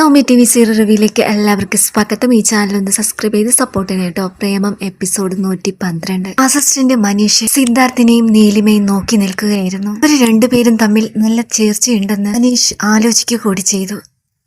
Soumya T V serial റിവ്യൂലേക്ക് എല്ലാവർക്കും സ്വാഗതം. ഈ ചാനൽ ഒന്ന് സബ്സ്ക്രൈബ് ചെയ്ത് സപ്പോർട്ട് ചെയ്യണം കേട്ടോ. പ്രേമം എപ്പിസോഡ് നൂറ്റി പന്ത്രണ്ട്. അസിസ്റ്റന്റ് മനീഷ് സിദ്ധാർത്ഥിനെയും നീലിമയും നോക്കി നിൽക്കുകയായിരുന്നു. അവർ രണ്ടുപേരും തമ്മിൽ നല്ല ചേർച്ചയുണ്ടെന്ന് മനീഷ് ആലോചിക്കുക കൂടി ചെയ്തു.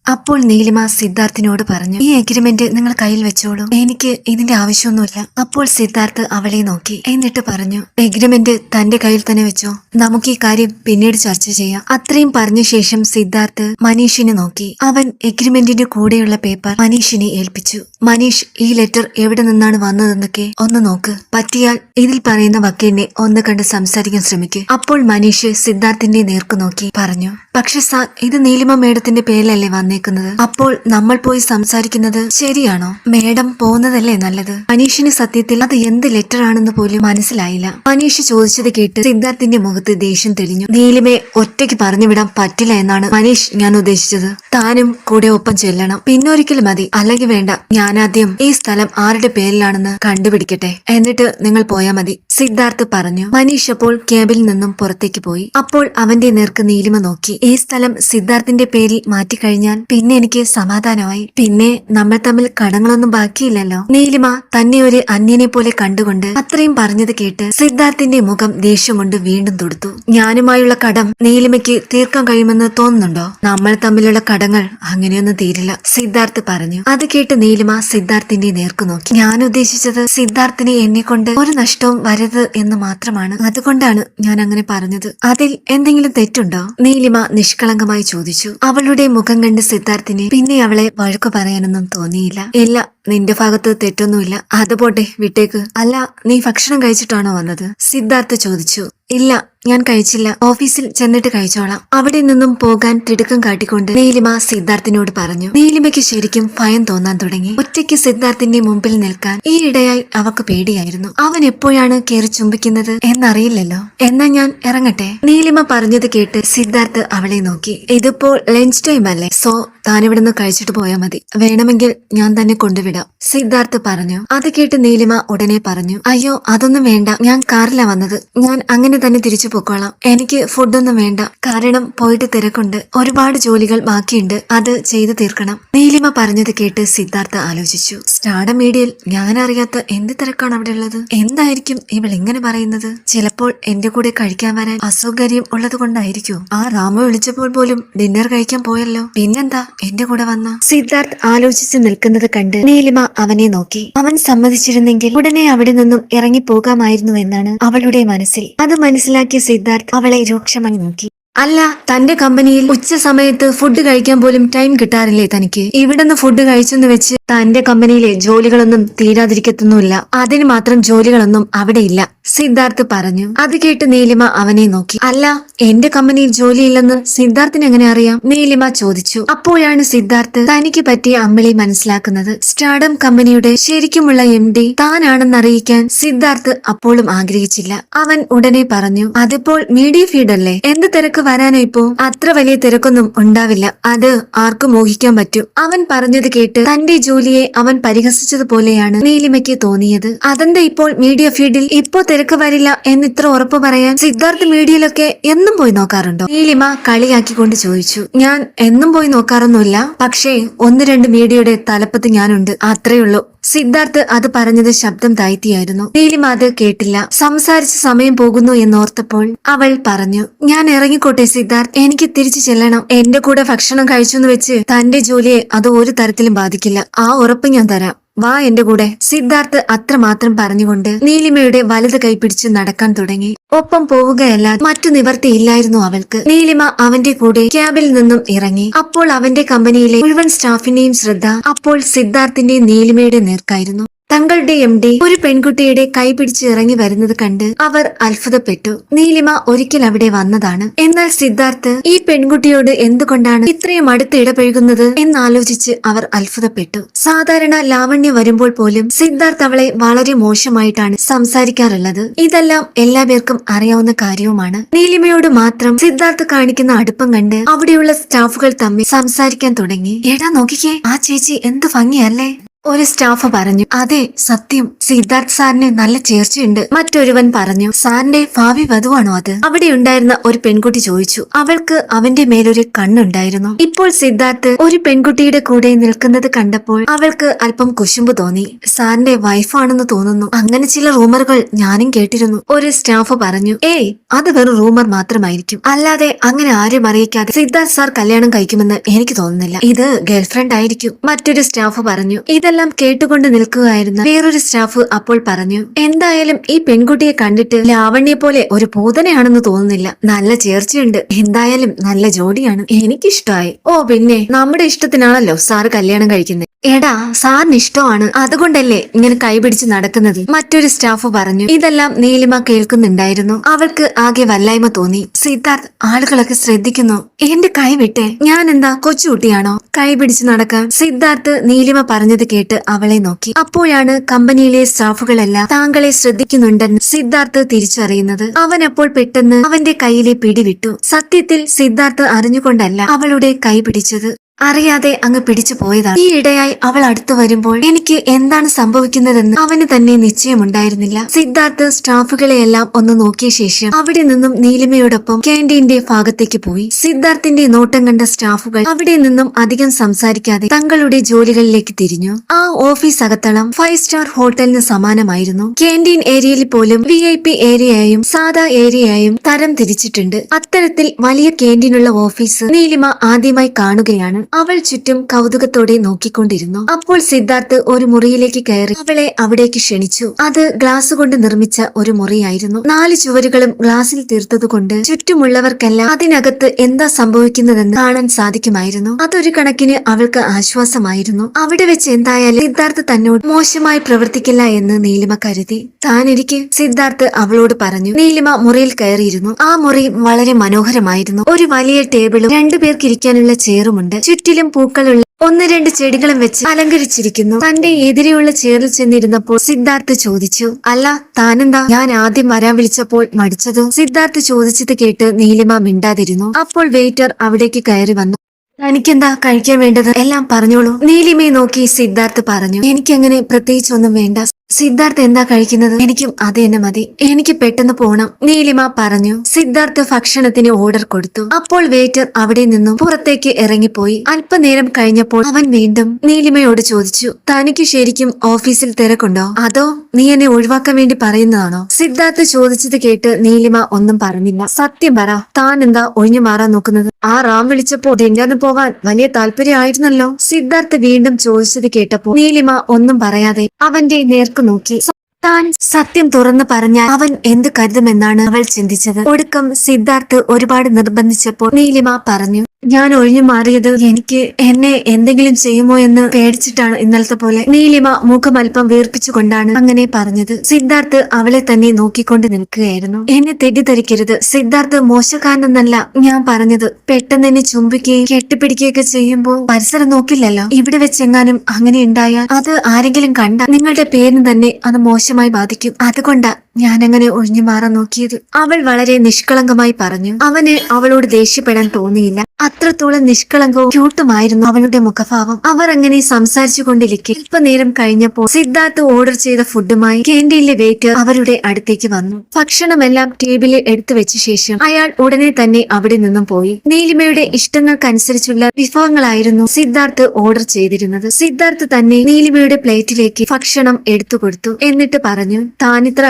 അപ്പോൾ നീലിമ സിദ്ധാർത്ഥിനോട് പറഞ്ഞു ഈ എഗ്രിമെന്റ് നിങ്ങൾ കയ്യിൽ വെച്ചോളൂ. എനിക്ക് ഇതിന്റെ ആവശ്യമൊന്നുമില്ല. അപ്പോൾ സിദ്ധാർത്ഥ് അവളെ നോക്കി. എന്നിട്ട് പറഞ്ഞു എഗ്രിമെന്റ് തന്റെ കയ്യിൽ തന്നെ വെച്ചോ. നമുക്ക് ഈ കാര്യം പിന്നീട് ചർച്ച ചെയ്യാം. അത്രയും പറഞ്ഞ ശേഷം സിദ്ധാർത്ഥ് മനീഷിനെ നോക്കി. അവൻ എഗ്രിമെന്റിന്റെ കൂടെയുള്ള പേപ്പർ മനീഷിനെ ഏൽപ്പിച്ചു. മനീഷ് ഈ ലെറ്റർ എവിടെ നിന്നാണ് വന്നതെന്നൊക്കെ ഒന്ന് നോക്ക്. പറ്റിയാൽ ഇതിൽ പറയുന്ന വക്കീലിനെ ഒന്ന് കണ്ട് സംസാരിക്കാൻ ശ്രമിക്കൂ. അപ്പോൾ മനീഷ് സിദ്ധാർത്ഥിന്റെ നേർക്കു നോക്കി. പറഞ്ഞു പക്ഷെ സാർ ഇത് നീലിമ മേഡത്തിന്റെ പേരിലല്ലേ വന്നേക്കുന്നത്? അപ്പോൾ നമ്മൾ പോയി സംസാരിക്കുന്നത് ശരിയാണോ? മേഡം പോകുന്നതല്ലേ നല്ലത്? മനീഷിന് സത്യത്തിൽ അത് എന്ത് ലെറ്റർ ആണെന്ന് പോലും മനസ്സിലായില്ല. മനീഷ് ചോദിച്ചത് കേട്ട് സിദ്ധാർത്ഥിന്റെ മുഖത്ത് ദേഷ്യം തെളിഞ്ഞു. നീലിമയെ ഒറ്റയ്ക്ക് പറഞ്ഞു വിടാൻ പറ്റില്ല എന്നാണ് മനീഷ് ഞാൻ ഉദ്ദേശിച്ചത്. താനും കൂടെ ഒപ്പം ചെല്ലണം. പിന്നൊരിക്കൽ മതി. അല്ലെങ്കിൽ വേണ്ട. ഞാനാദ്യം ഈ സ്ഥലം ആരുടെ പേരിലാണെന്ന് കണ്ടുപിടിക്കട്ടെ. എന്നിട്ട് നിങ്ങൾ പോയാൽ മതി. സിദ്ധാർത്ഥ് പറഞ്ഞു. മനീഷ് അപ്പോൾ ക്യാബിൽ നിന്നും പുറത്തേക്ക് പോയി. അപ്പോൾ അവന്റെ നേർക്ക് നീലിമ നോക്കി. ഈ സ്ഥലം സിദ്ധാർത്ഥിന്റെ പേരിൽ മാറ്റിക്കഴിഞ്ഞാൽ പിന്നെ എനിക്ക് സമാധാനമായി. പിന്നെ നമ്മൾ തമ്മിൽ കടങ്ങളൊന്നും ബാക്കിയില്ലല്ലോ. നീലിമ തന്നെ ഒരു അന്യനെ പോലെ കണ്ടുകൊണ്ട് അത്രയും പറഞ്ഞത് കേട്ട് സിദ്ധാർത്ഥിന്റെ മുഖം ദേഷ്യം കൊണ്ട് വീണ്ടും തൊടുത്തു. ഞാനുമായുള്ള കടം നീലിമയ്ക്ക് തീർക്കാൻ കഴിയുമെന്ന് തോന്നുന്നുണ്ടോ? നമ്മൾ തമ്മിലുള്ള കടങ്ങൾ അങ്ങനെയൊന്നും തീരില്ല സിദ്ധാർത്ഥ് പറഞ്ഞു. അത് കേട്ട് നീലിമ സിദ്ധാർത്ഥിന്റെ നേർക്കു നോക്കി. ഞാൻ ഉദ്ദേശിച്ചത് സിദ്ധാർത്ഥിനെ എന്നെ കൊണ്ട് ഒരു നഷ്ടവും വരരുത് എന്ന് മാത്രമാണ്. അതുകൊണ്ടാണ് ഞാൻ അങ്ങനെ പറഞ്ഞത്. അതിൽ എന്തെങ്കിലും തെറ്റുണ്ടോ? നീലിമ നിഷ്കളങ്കമായി ചോദിച്ചു. അവളുടെ മുഖം കണ്ട് സിദ്ധാർത്ഥിന് പിന്നെ അവളെ വഴക്കു പറയാനൊന്നും തോന്നിയില്ല. ഇല്ല നിന്റെ ഭാഗത്ത് തെറ്റൊന്നുമില്ല. അത് പോട്ടെ വിട്ടേക്ക്. അല്ല നീ ഭക്ഷണം കഴിച്ചിട്ടാണോ വന്നത്? സിദ്ധാർത്ഥ് ചോദിച്ചു. ഇല്ല ഞാൻ കഴിച്ചില്ല. ഓഫീസിൽ ചെന്നിട്ട് കഴിച്ചോളാം. അവിടെ നിന്നും പോകാൻ തിടുക്കം കാട്ടിക്കൊണ്ട് നീലിമ സിദ്ധാർത്ഥിനോട് പറഞ്ഞു. നീലിമയ്ക്ക് ശരിക്കും ഭയം തോന്നാൻ തുടങ്ങി. ഒറ്റയ്ക്ക് സിദ്ധാർത്ഥിന്റെ മുമ്പിൽ നിൽക്കാൻ ഈ ഇടയായി അവക്ക് പേടിയായിരുന്നു. അവൻ എപ്പോഴാണ് കയറി ചുംബിക്കുന്നത് എന്നറിയില്ലല്ലോ. എന്നാ ഞാൻ ഇറങ്ങട്ടെ? നീലിമ പറഞ്ഞത് കേട്ട് സിദ്ധാർത്ഥ് അവളെ നോക്കി. ഇതിപ്പോൾ ലഞ്ച് ടൈം അല്ലേ? സോ താനിവിടുന്ന് കഴിച്ചിട്ട് പോയാൽ മതി. വേണമെങ്കിൽ ഞാൻ തന്നെ കൊണ്ടുവിടാം. സിദ്ധാർത്ഥ് പറഞ്ഞു. അത് കേട്ട് നീലിമ ഉടനെ പറഞ്ഞു. അയ്യോ അതൊന്നും വേണ്ട. ഞാൻ കാറിലാ വന്നത്. ഞാൻ അങ്ങനെ തന്നെ തിരിച്ചു പൊക്കോളാം. എനിക്ക് ഫുഡൊന്നും വേണ്ട. കാരണം പോയിട്ട് തിരക്കുണ്ട്. ഒരുപാട് ജോലികൾ ബാക്കിയുണ്ട്. അത് ചെയ്തു തീർക്കണം. നീലിമ പറഞ്ഞത് കേട്ട് സിദ്ധാർത്ഥ ആലോചിച്ചു. സ്റ്റാർഡ മീഡിയയിൽ ഞാൻ അറിയാത്ത എന്ത് തിരക്കാണ് അവിടെ ഉള്ളത്? എന്തായിരിക്കും ഇവൾ ഇങ്ങനെ പറയുന്നത്? ചിലപ്പോൾ എന്റെ കൂടെ കഴിക്കാൻ വരാൻ അസൗകര്യം ഉള്ളത് കൊണ്ടായിരിക്കും ആ രാമ വിളിച്ചപ്പോൾ പോലും ഡിന്നർ കഴിക്കാൻ പോയല്ലോ. പിന്നെന്താ? എന്റെ കൂടെ വന്ന? സിദ്ധാർത്ഥ് ആലോചിച്ച് നിൽക്കുന്നത് കണ്ട് നീലിമ അവനെ നോക്കി. അവൻ സമ്മതിച്ചിരുന്നെങ്കിൽ ഉടനെ അവിടെ നിന്നും ഇറങ്ങി പോകാമായിരുന്നു എന്നാണ് അവളുടെ മനസ്സിൽ. അത് മനസ്സിലാക്കിയ സിദ്ധാർത്ഥ് അവളെ രൂക്ഷമായി നോക്കി. അല്ല തന്റെ കമ്പനിയിൽ ഉച്ച സമയത്ത് ഫുഡ് കഴിക്കാൻ പോലും ടൈം കിട്ടാറില്ലേ തനിക്ക്? ഇവിടുന്ന് ഫുഡ് കഴിച്ചെന്ന് വെച്ച് തന്റെ കമ്പനിയിലെ ജോലികളൊന്നും തീരാതിരിക്കത്തൊന്നുമില്ല. അതിന് മാത്രം ജോലികളൊന്നും അവിടെയില്ല സിദ്ധാർത്ഥ് പറഞ്ഞു. അത് കേട്ട് നീലിമ അവനെ നോക്കി. അല്ല എന്റെ കമ്പനിയിൽ ജോലിയില്ലെന്ന് സിദ്ധാർത്ഥിന് എങ്ങനെ അറിയാം? നീലിമ ചോദിച്ചു. അപ്പോഴാണ് സിദ്ധാർത്ഥ് തനിക്ക് പറ്റിയ അമ്മിളി മനസ്സിലാക്കുന്നത്. സ്റ്റാർഡം കമ്പനിയുടെ ശരിക്കുമുള്ള എം ഡി താനാണെന്ന് അറിയിക്കാൻ സിദ്ധാർത്ഥ് അപ്പോഴും ആഗ്രഹിച്ചില്ല. അവൻ ഉടനെ പറഞ്ഞു അതിപ്പോൾ മീഡിയ ഫീഡ് അല്ലേ എന്ത് തിരക്ക് വരാനോ ഇപ്പോ? അത്ര വലിയ തിരക്കൊന്നും ഉണ്ടാവില്ല. അത് ആർക്കും മോഹിക്കാൻ പറ്റും. അവൻ പറഞ്ഞത് കേട്ട് തന്റെ ജോലിയെ അവൻ പരിഹസിച്ചതുപോലെയാണ് നീലിമയ്ക്ക് തോന്നിയത്. അതെന്താ ഇപ്പോൾ മീഡിയ ഫീൽഡിൽ ഇപ്പോ തിരക്ക് വരില്ല എന്ന് ഇത്ര ഉറപ്പ് പറയാൻ സിദ്ധാർത്ഥ് മീഡിയയിലൊക്കെ എന്നും പോയി നോക്കാറുണ്ടോ? നീലിമ കളിയാക്കിക്കൊണ്ട് ചോദിച്ചു. ഞാൻ എന്നും പോയി നോക്കാറൊന്നുമില്ല. പക്ഷേ ഒന്ന് രണ്ട് മീഡിയയുടെ തലപ്പത്ത് ഞാനുണ്ട്. അത്രേ ഉള്ളൂ. സിദ്ധാർത്ഥ് അത് പറഞ്ഞത് ശബ്ദം താഴ്ത്തിയായിരുന്നു. നീലിമ അത് കേട്ടില്ല. സംസാരിച്ച് സമയം പോകുന്നു എന്നോർത്തപ്പോൾ അവൾ പറഞ്ഞു ഞാൻ ഇറങ്ങിക്കോട്ടെ സിദ്ധാർത്ഥ്. എനിക്ക് തിരിച്ചു ചെല്ലണം. എന്റെ കൂടെ ഭക്ഷണം കഴിച്ചെന്ന് വെച്ച് തന്റെ ജോലിയെ അത് ഒരു തരത്തിലും ബാധിക്കില്ല. ആ ഉറപ്പ് ഞാൻ തരാം. വാ എന്റെ കൂടെ. സിദ്ധാർത്ഥ് അത്രമാത്രം പറഞ്ഞുകൊണ്ട് നീലിമയുടെ വലത് കൈ പിടിച്ച് നടക്കാൻ തുടങ്ങി. ഒപ്പം പോവുകയല്ലാതെ മറ്റു നിവർത്തിയില്ലായിരുന്നു അവൾക്ക്. നീലിമ അവന്റെ കൂടെ ക്യാബിൽ നിന്നും ഇറങ്ങി. അപ്പോൾ അവന്റെ കമ്പനിയിലെ മുഴുവൻ സ്റ്റാഫിന്റെയും ശ്രദ്ധ അപ്പോൾ സിദ്ധാർത്ഥിന്റെയും നീലിമയുടെ നേർക്കായിരുന്നു. തങ്ങളുടെ എം ഡി ഒരു പെൺകുട്ടിയുടെ കൈ പിടിച്ച് ഇറങ്ങി വരുന്നത് കണ്ട് അവർ അത്ഭുതപ്പെട്ടു. നീലിമ ഒരിക്കൽ അവിടെ വന്നതാണ്. എന്നാൽ സിദ്ധാർത്ഥ് ഈ പെൺകുട്ടിയോട് എന്തുകൊണ്ടാണ് ഇത്രയും അടുത്ത് ഇടപഴകുന്നത് എന്നാലോചിച്ച് അവർ അത്ഭുതപ്പെട്ടു. സാധാരണ ലാവണ്യ വരുമ്പോൾ പോലും സിദ്ധാർത്ഥ് അവളെ വളരെ മോശമായിട്ടാണ് സംസാരിക്കാറുള്ളത്. ഇതെല്ലാം എല്ലാ പേർക്കും അറിയാവുന്ന കാര്യവുമാണ്. നീലിമയോട് മാത്രം സിദ്ധാർത്ഥ് കാണിക്കുന്ന അടുപ്പം കണ്ട് അവിടെയുള്ള സ്റ്റാഫുകൾ തമ്മിൽ സംസാരിക്കാൻ തുടങ്ങി. എടാ നോക്കിക്കേ ആ ചേച്ചി എന്ത് ഭംഗിയല്ലേ? ഒരു സ്റ്റാഫ് പറഞ്ഞു അതെ സത്യം. സിദ്ധാർത്ഥ് സാറിന് നല്ല ചേർച്ചയുണ്ട്. മറ്റൊരുവൻ പറഞ്ഞു സാറിന്റെ ഭാവി വധുവാണോ അത്? അവിടെ ഉണ്ടായിരുന്ന ഒരു പെൺകുട്ടി ചോദിച്ചു അവൾക്ക് അവന്റെ മേലൊരു കണ്ണുണ്ടായിരുന്നു. ഇപ്പോൾ സിദ്ധാർത്ഥ് ഒരു പെൺകുട്ടിയുടെ കൂടെ നിൽക്കുന്നത് കണ്ടപ്പോൾ അവൾക്ക് അല്പം കുശുമ്പ് തോന്നി. സാറിന്റെ വൈഫാണെന്ന് തോന്നുന്നു. അങ്ങനെ ചില റൂമറുകൾ ഞാനും കേട്ടിരുന്നു. ഒരു സ്റ്റാഫ് പറഞ്ഞു ഏയ് അത് വെറും റൂമർ മാത്രമായിരിക്കും. അല്ലാതെ അങ്ങനെ ആരും അറിയിക്കാതെ സിദ്ധാർത്ഥ് സാർ കല്യാണം കഴിക്കുമെന്ന് എനിക്ക് തോന്നുന്നില്ല. ഇത് ഗേൾഫ്രണ്ട് ആയിരിക്കും മറ്റൊരു സ്റ്റാഫ് പറഞ്ഞു ഇതെല്ലാം കേട്ടുകൊണ്ട് നിൽക്കുകയായിരുന്ന വേറൊരു സ്റ്റാഫ് അപ്പോൾ പറഞ്ഞു എന്തായാലും ഈ പെൺകുട്ടിയെ കണ്ടിട്ട് ലാവണ്യെ പോലെ ഒരു പൂതനയാണെന്ന് തോന്നുന്നില്ല. നല്ല ചേർച്ചയുണ്ട്. എന്തായാലും നല്ല ജോഡിയാണ്. എനിക്കിഷ്ടമായി ഓ പിന്നെ. നമ്മുടെ ഇഷ്ടത്തിനാണല്ലോ സാറ് കല്യാണം കഴിക്കുന്നത് എടാ സാറിന് ഇഷ്ടമാണ്. അതുകൊണ്ടല്ലേ ഇങ്ങനെ കൈപിടിച്ച് നടക്കുന്നത്? മറ്റൊരു സ്റ്റാഫ് പറഞ്ഞു ഇതെല്ലാം നീലിമ കേൾക്കുന്നുണ്ടായിരുന്നു. അവൾക്ക് ആകെ വല്ലായ്മ തോന്നി. സിദ്ധാർത്ഥ് ആളുകളൊക്കെ ശ്രദ്ധിക്കുന്നു. എന്റെ കൈ വിട്ടെ. ഞാൻ എന്താ കൊച്ചുകുട്ടിയാണോ കൈപിടിച്ച് നടക്കാൻ. സിദ്ധാർത്ഥ് നീലിമ പറഞ്ഞത് കേട്ട് അവളെ നോക്കി. അപ്പോഴാണ് കമ്പനിയിലെ സ്റ്റാഫുകളെല്ലാം താങ്കളെ ശ്രദ്ധിക്കുന്നുണ്ടെന്ന് സിദ്ധാർത്ഥ് തിരിച്ചറിയുന്നത്. അവൻ അപ്പോൾ പെട്ടെന്ന് അവന്റെ കയ്യിലെ പിടിവിട്ടു. സത്യത്തിൽ സിദ്ധാർത്ഥ് അറിഞ്ഞുകൊണ്ടല്ല അവളുടെ കൈ പിടിച്ചത്. അറിയാതെ അങ്ങ് പിടിച്ചു പോയതാണ്. ഈ ഇടയായി അവൾ അടുത്തു വരുമ്പോൾ എനിക്ക് എന്താണ് സംഭവിക്കുന്നതെന്ന് അവന് തന്നെ നിശ്ചയമുണ്ടായിരുന്നില്ല. സിദ്ധാർത്ഥ് സ്റ്റാഫുകളെയെല്ലാം ഒന്ന് നോക്കിയ ശേഷം അവിടെ നിന്നും നീലിമയോടൊപ്പം ക്യാന്റീന്റെ ഭാഗത്തേക്ക് പോയി. സിദ്ധാർത്ഥിന്റെ നോട്ടം കണ്ട സ്റ്റാഫുകൾ അവിടെ നിന്നും അധികം സംസാരിക്കാതെ തങ്ങളുടെ ജോലികളിലേക്ക് തിരിഞ്ഞു. ആ ഓഫീസ് അകത്തളം ഫൈവ് സ്റ്റാർ ഹോട്ടലിന് സമാനമായിരുന്നു. ക്യാന്റീൻ ഏരിയയിൽ പോലും വി ഐ പി ഏരിയയായും സാധാ ഏരിയയായും തരം തിരിച്ചിട്ടുണ്ട്. അത്തരത്തിൽ വലിയ ക്യാന്റീനുള്ള ഓഫീസ് നീലിമ ആദ്യമായി കാണുകയാണ്. അവൾ ചുറ്റും കൗതുകത്തോടെ നോക്കിക്കൊണ്ടിരുന്നു. അപ്പോൾ സിദ്ധാർത്ഥ് ഒരു മുറിയിലേക്ക് കയറി അവളെ അവിടേക്ക് ക്ഷണിച്ചു. അത് ഗ്ലാസ് കൊണ്ട് നിർമ്മിച്ച ഒരു മുറിയായിരുന്നു. നാല് ചുവരുകളും ഗ്ലാസിൽ തീർത്തതുകൊണ്ട് ചുറ്റുമുള്ളവർക്കെല്ലാം അതിനകത്ത് എന്താ സംഭവിക്കുന്നതെന്ന് കാണാൻ സാധിക്കുമായിരുന്നു. അതൊരു കണക്കിന് അവൾക്ക് ആശ്വാസമായിരുന്നു. അവിടെ വെച്ച് എന്തായാലും സിദ്ധാർത്ഥ് തന്നോട് മോശമായി പ്രവർത്തിക്കില്ല എന്ന് നീലിമ കരുതി. താനിരിക്കെ സിദ്ധാർത്ഥ് അവളോട് പറഞ്ഞു നീലിമ മുറിയിൽ കയറിയിരുന്നു. ആ മുറി വളരെ മനോഹരമായിരുന്നു. ഒരു വലിയ ടേബിളും രണ്ടുപേർക്ക് ഇരിക്കാനുള്ള ചെയറുമുണ്ട്. ചുറ്റിലും പൂക്കളുള്ള ഒന്ന് രണ്ട് ചെടികളും വെച്ച് അലങ്കരിച്ചിരിക്കുന്നു. തന്റെ എതിരെയുള്ള ചേറിൽ ചെന്നിരുന്നപ്പോൾ സിദ്ധാർത്ഥ് ചോദിച്ചു അല്ല താനെന്താ? ഞാൻ ആദ്യം വരാൻ വിളിച്ചപ്പോൾ മടിച്ചത്? സിദ്ധാർത്ഥ് ചോദിച്ചത് കേട്ട് നീലിമ മിണ്ടാതിരുന്നു. അപ്പോൾ വെയിറ്റർ അവിടേക്ക് കയറി വന്നു. തനിക്കെന്താ കഴിക്കാൻ വേണ്ടത്? എല്ലാം പറഞ്ഞോളൂ. നീലിമയെ നോക്കി സിദ്ധാർത്ഥ് പറഞ്ഞു എനിക്കങ്ങനെ പ്രത്യേകിച്ചൊന്നും വേണ്ട. സിദ്ധാർത്ഥ് എന്താ കഴിക്കുന്നത്? എനിക്കും അത് തന്നെ മതി. എനിക്ക് പെട്ടെന്ന് പോണം. നീലിമ പറഞ്ഞു. സിദ്ധാർത്ഥ് ഭക്ഷണത്തിന് ഓർഡർ കൊടുത്തു. അപ്പോൾ വെയിറ്റർ അവിടെ നിന്നും പുറത്തേക്ക് ഇറങ്ങിപ്പോയി. അല്പനേരം കഴിഞ്ഞപ്പോൾ അവൻ വീണ്ടും നീലിമയോട് ചോദിച്ചു തനിക്ക് ശരിക്കും ഓഫീസിൽ തിരക്കുണ്ടോ? അതോ നീ എന്നെ ഒഴിവാക്കാൻ വേണ്ടി പറയുന്നതാണോ? സിദ്ധാർത്ഥ് ചോദിച്ചത് കേട്ട് നീലിമ ഒന്നും പറഞ്ഞില്ല. സത്യം പറ താൻ എന്താ ഒഴിഞ്ഞു മാറാൻ നോക്കുന്നത്? ആ റാം വിളിച്ചപ്പോൾ ഡെന്ററിന് പോകാൻ വലിയ താല്പര്യമായിരുന്നല്ലോ. സിദ്ധാർത്ഥ് വീണ്ടും ചോദിച്ചത് കേട്ടപ്പോൾ നീലിമ ഒന്നും പറയാതെ അവന്റെ നേർക്ക് നോക്കി. താൻ സത്യം തുറന്നു പറഞ്ഞാൽ അവൻ എന്ത് കരുതുമെന്നാണ് അവൾ ചിന്തിച്ചത്. ഒടുക്കം സിദ്ധാർത്ഥ് ഒരുപാട് നിർബന്ധിച്ചപ്പോൾ നീലിമ പറഞ്ഞു. ഞാൻ ഒഴിഞ്ഞു മാറിയത് എനിക്ക് എന്നെ എന്തെങ്കിലും ചെയ്യുമോ എന്ന് പേടിച്ചിട്ടാണ് ഇന്നലത്തെ പോലെ നീലിമ മുഖം അല്പം വീർപ്പിച്ചുകൊണ്ടാണ് അങ്ങനെ പറഞ്ഞത്. സിദ്ധാർത്ഥ് അവളെ തന്നെ നോക്കിക്കൊണ്ട് നിൽക്കുകയായിരുന്നു. എന്നെ തെറ്റിദ്ധരിക്കരുത്. സിദ്ധാർത്ഥ് മോശക്കാരനെന്നല്ല ഞാൻ പറഞ്ഞത്. പെട്ടെന്ന് എന്നെ ചുംബിക്കുകയും കെട്ടിപ്പിടിക്കുകയൊക്കെ ചെയ്യുമ്പോൾ പരിസരം നോക്കില്ലല്ലോ? ഇവിടെ വെച്ചെങ്ങാനും അങ്ങനെ ഉണ്ടായാൽ അത് ആരെങ്കിലും കണ്ട നിങ്ങളുടെ പേരിന് തന്നെ അത് മോശമായി ബാധിക്കും. അതുകൊണ്ടാ ഞാൻ അങ്ങനെ ഒഴിഞ്ഞു മാറാൻ നോക്കിയത് അവൾ വളരെ നിഷ്കളങ്കമായി പറഞ്ഞു. അവന് അവളോട് ദേഷ്യപ്പെടാൻ തോന്നിയില്ല. അത്രത്തോളം നിഷ്കളങ്കവും ക്യൂട്ടുമായിരുന്നു അവളുടെ മുഖഭാവം. അവർ അങ്ങനെ സംസാരിച്ചു കൊണ്ടിരിക്കെ അല്പനേരം കഴിഞ്ഞപ്പോൾ സിദ്ധാർത്ഥ് ഓർഡർ ചെയ്ത ഫുഡുമായി ക്യാന്റീനിലെ വെയിറ്റർ അവരുടെ അടുത്തേക്ക് വന്നു. ഭക്ഷണമെല്ലാം ടേബിളിൽ എടുത്തു വെച്ച ശേഷം അയാൾ ഉടനെ തന്നെ അവിടെ നിന്നും പോയി. നീലിമയുടെ ഇഷ്ടങ്ങൾക്കനുസരിച്ചുള്ള വിഭവങ്ങളായിരുന്നു സിദ്ധാർത്ഥ് ഓർഡർ ചെയ്തിരുന്നത്. സിദ്ധാർത്ഥ് തന്നെ നീലിമയുടെ പ്ലേറ്റിലേക്ക് ഭക്ഷണം എടുത്തു കൊടുത്തു എന്നിട്ട് പറഞ്ഞു താനിത്ര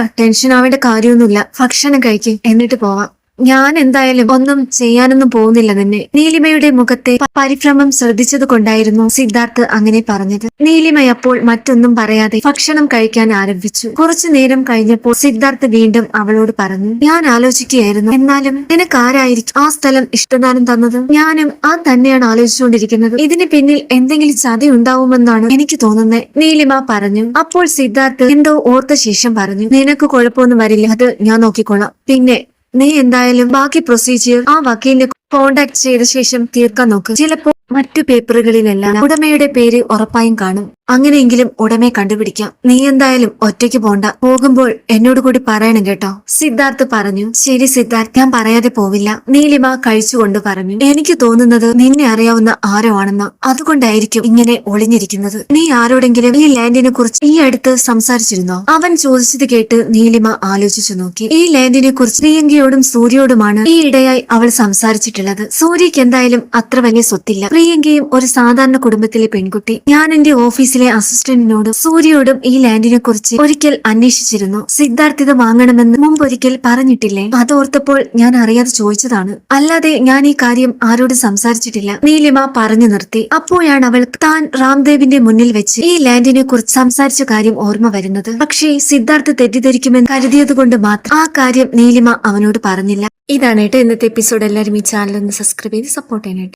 ആവേണ്ട കാര്യമൊന്നുമില്ല. ഭക്ഷണം കഴിക്കും. എന്നിട്ട് പോവാം. ഞാൻ എന്തായാലും ഒന്നും ചെയ്യാനൊന്നും പോകുന്നില്ല തന്നെ നീലിമയുടെ മുഖത്തെ പരിഭ്രമം ശ്രദ്ധിച്ചത് കൊണ്ടായിരുന്നു സിദ്ധാർത്ഥ് അങ്ങനെ പറഞ്ഞത്. നീലിമ അപ്പോൾ മറ്റൊന്നും പറയാതെ ഭക്ഷണം കഴിക്കാൻ ആരംഭിച്ചു. കുറച്ചു നേരം കഴിഞ്ഞപ്പോൾ സിദ്ധാർത്ഥ് വീണ്ടും അവളോട് പറഞ്ഞു ഞാൻ ആലോചിക്കുകയായിരുന്നു. എന്നാലും നിനക്ക് ആരായിരിക്കും ആ സ്ഥലം ഇഷ്ടദാനം തന്നത്? ഞാനും ആ തന്നെയാണ് ആലോചിച്ചുകൊണ്ടിരിക്കുന്നത്. ഇതിന് പിന്നിൽ എന്തെങ്കിലും ചതി ഉണ്ടാവുമെന്നാണ് എനിക്ക് തോന്നുന്നത് നീലിമ പറഞ്ഞു അപ്പോൾ സിദ്ധാർത്ഥ് എന്തോ ഓർത്ത ശേഷം പറഞ്ഞു നിനക്ക് കുഴപ്പമൊന്നും വരില്ല. അത് ഞാൻ നോക്കിക്കൊള്ളാം പിന്നെ നീ എന്തായാലും ബാക്കി പ്രൊസീജിയർ ആ വക്കീലിനെ കോണ്ടാക്ട് ചെയ്ത ശേഷം തീർക്കാൻ നോക്ക്. ചിലപ്പോ മറ്റു പേപ്പറുകളിലെല്ലാം ഉടമയുടെ പേര് ഉറപ്പായും കാണും. അങ്ങനെയെങ്കിലും ഉടമയെ കണ്ടുപിടിക്കാം. നീ എന്തായാലും ഒറ്റയ്ക്ക് പോണ്ട. പോകുമ്പോൾ എന്നോട് കൂടി പറയണം കേട്ടോ. സിദ്ധാർത്ഥ് പറഞ്ഞു ശരി സിദ്ധാർത്ഥ് ഞാൻ പറയാതെ പോവില്ല. നീലിമ കഴിച്ചുകൊണ്ട് പറഞ്ഞു എനിക്ക് തോന്നുന്നത് നിന്നെ അറിയാവുന്ന ആരോ ആണെന്ന്. അതുകൊണ്ടായിരിക്കും ഇങ്ങനെ ഒളിഞ്ഞിരിക്കുന്നത്. നീ ആരോടെങ്കിലും ഈ ലാൻഡിനെ കുറിച്ച് ഈ അടുത്ത് സംസാരിച്ചിരുന്നോ? അവൻ ചോദിച്ചത് കേട്ട് നീലിമ ആലോചിച്ചു നോക്കി. ഈ ലാൻഡിനെ കുറിച്ച് പ്രിയങ്കയോടും സൂര്യയോടുമാണ് ഈ ഇടയായി അവൾ സംസാരിച്ചിട്ടുള്ളത്. സൂര്യക്ക് എന്തായാലും അത്ര വലിയ സ്വത്തില്ല. പ്രിയങ്കയും ഒരു സാധാരണ കുടുംബത്തിലെ പെൺകുട്ടി. ഞാൻ എന്റെ ഓഫീസിലെ അസിസ്റ്റന്റിനോടും സൂര്യയോടും ഈ ലാൻഡിനെ കുറിച്ച് ഒരിക്കൽ അന്വേഷിച്ചിരുന്നു. സിദ്ധാർത്ഥിത വാങ്ങണമെന്ന് മുമ്പൊരിക്കൽ പറഞ്ഞിട്ടില്ലേ? അതോർത്തപ്പോൾ ഞാൻ അറിയാതെ ചോദിച്ചതാണ്. അല്ലാതെ ഞാൻ ഈ കാര്യം ആരോടും സംസാരിച്ചിട്ടില്ല. നീലിമ പറഞ്ഞു നിർത്തി. അപ്പോഴാണ് അവൾ താൻ രാംദേവിന്റെ മുന്നിൽ വെച്ച് ഈ ലാൻഡിനെ കുറിച്ച് സംസാരിച്ച കാര്യം ഓർമ്മ വരുന്നത്. പക്ഷേ സിദ്ധാർത്ഥ് തെറ്റിദ്ധരിക്കുമെന്ന് കരുതിയത് കൊണ്ട് മാത്രം ആ കാര്യം നീലിമ അവനോട് പറഞ്ഞില്ല. ഇതാണ് കേട്ടോ ഇന്നത്തെ എപ്പിസോഡ്. എല്ലാവരും ഈ ചാനൽ സബ്സ്ക്രൈബ് ചെയ്ത് സപ്പോർട്ട് ചെയ്യാനായിട്ട്